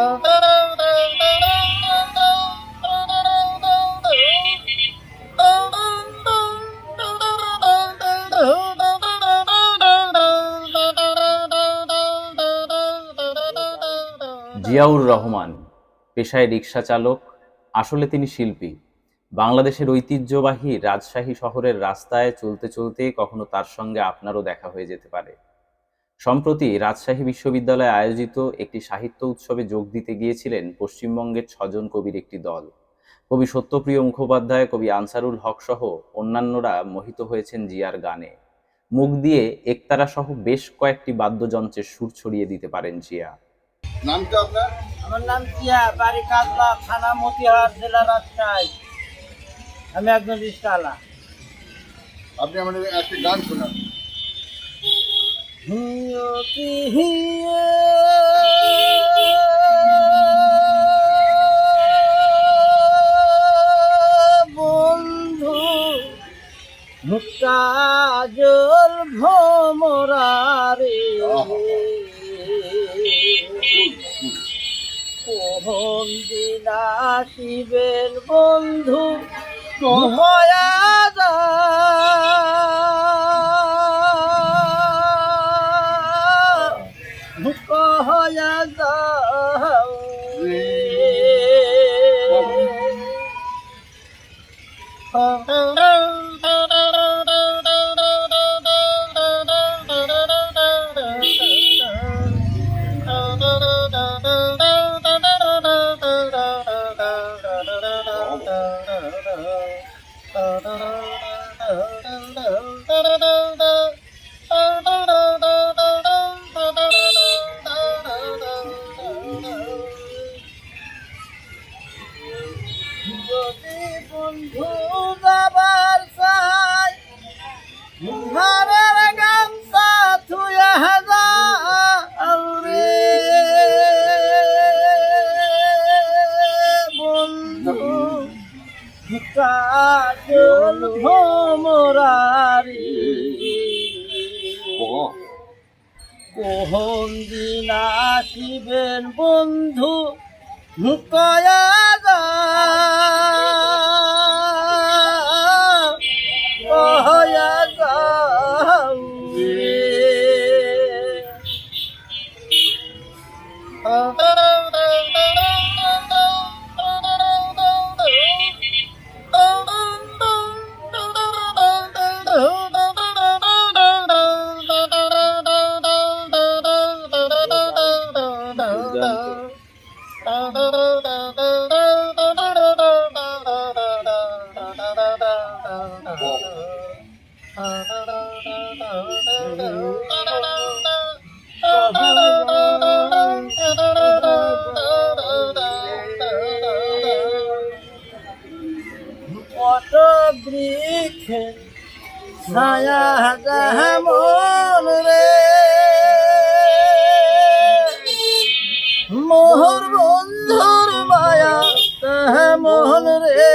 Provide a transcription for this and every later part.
জিয়াউর রহমান, পেশায় রিক্সা চালক, আসলে তিনি শিল্পী। বাংলাদেশের ঐতিহ্যবাহী রাজশাহী শহরের রাস্তায় চলতে চলতে কখনো তার সঙ্গে আপনারও দেখা হয়ে যেতে পারে। সম্প্রতি রাজশাহী বিশ্ববিদ্যালয়ে আয়োজিত একটি সাহিত্য উৎসবে যোগ দিতে গিয়েছিলেন পশ্চিমবঙ্গের ছজন কবির একটি দল। কবি সত্যপ্রিয় মুখোপাধ্যায় কবি আনসারুল হক সহ অন্যান্যরা মোহিত হয়েছেন জিয়ার গানে। মুখ দিয়ে একতারা সহ বেশ কয়েকটি বাদ্যযন্ত্রের সুর ছড়িয়ে দিতে পারেন জিয়া। নামটা আপনার? আমার নাম কিয়া বাড়ি কাজলা থানা মতিহার জেলা রাজশাহী। আমি একজন আপনি আমাদের একটি গান শোনান। বন্ধু কাজল ভমরারে কোহন দিন আসিবেন বন্ধু কহয়া বন্ধু যাবার চাই। ঘরের গামছা থুয়া রে। বন্ধু কাজল ভোমরারি। কোহন দিন আসিবেন বন্ধু কয়া কয়া যাও কত বৃক্ষে ছায়া যেমন রে মোহর বন্ধুর মায়া তেমন রে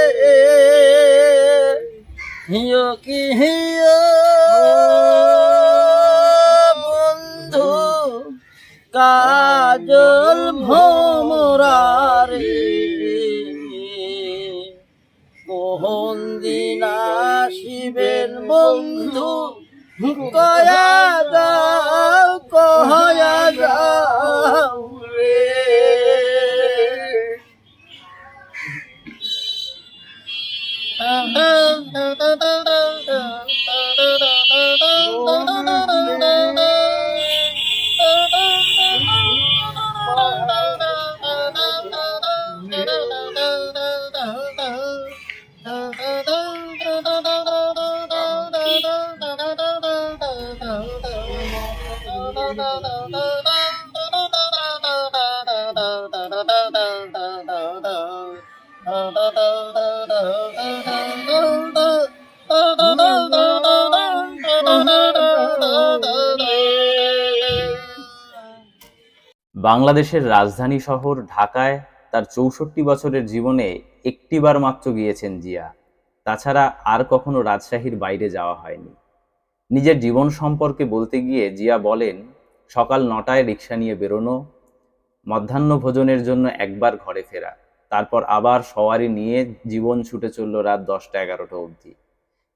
হিয় কি হিয় কাজল ভোমরারে কোহন দিন আসিবেন বন্ধু কয়া যাও কয়া যাও রে। বাংলাদেশের রাজধানী শহর ঢাকায় তার চৌষট্টি বছরের জীবনে একটিবার মাত্র গিয়েছেন জিয়া। তাছাড়া আর কখনো রাজশাহীর বাইরে যাওয়া হয়নি। নিজের জীবন সম্পর্কে বলতে গিয়ে জিয়া বলেন, সকাল নটায় রিক্সা নিয়ে বেরোনো, মধ্যাহ্ন ভোজনের জন্য একবার ঘরে ফেরা, তারপর আবার সওয়ারি নিয়ে জীবন ছুটে চলল রাত দশটা এগারোটা অবধি।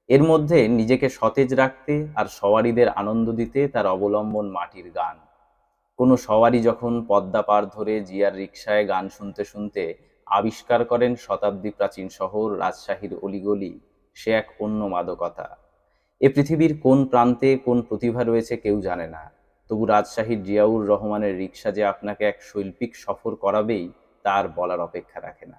এর মধ্যে নিজেকে সতেজ রাখতে আর সওয়ারিদের আনন্দ দিতে তার অবলম্বন মাটির গান। কোনো সওয়ারি যখন পদ্মা পার ধরে জিয়ার রিক্সায় গান শুনতে শুনতে আবিষ্কার করেন শতাব্দী প্রাচীন শহর রাজশাহীর অলিগলি, সে এক অন্য মাদকতা। এ পৃথিবীর কোন প্রান্তে কোন প্রতিভা রয়েছে কেউ জানে না। তবু রাজশাহী জিয়াউর রহমানের রিক্সা যে আপনাকে এক শৈল্পিক সফর করাবেই, তার বলার অপেক্ষা রাখে না।